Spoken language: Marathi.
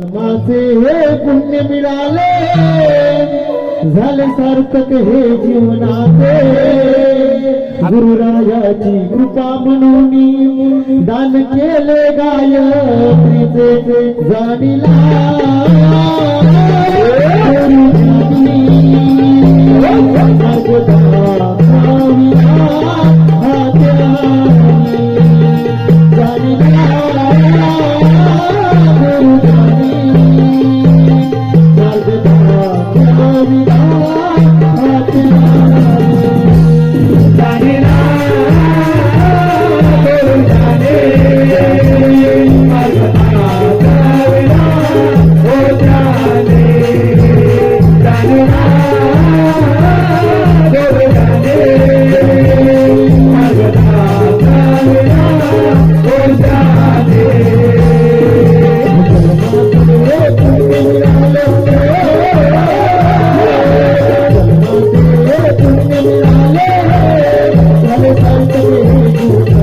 माझे हे पुण्य मिळाले. झाले सार्थक हे जीवनाचे. गुरुरायाची कृपा म्हणून दान केले गायत्रीचे जाणीला. corpo.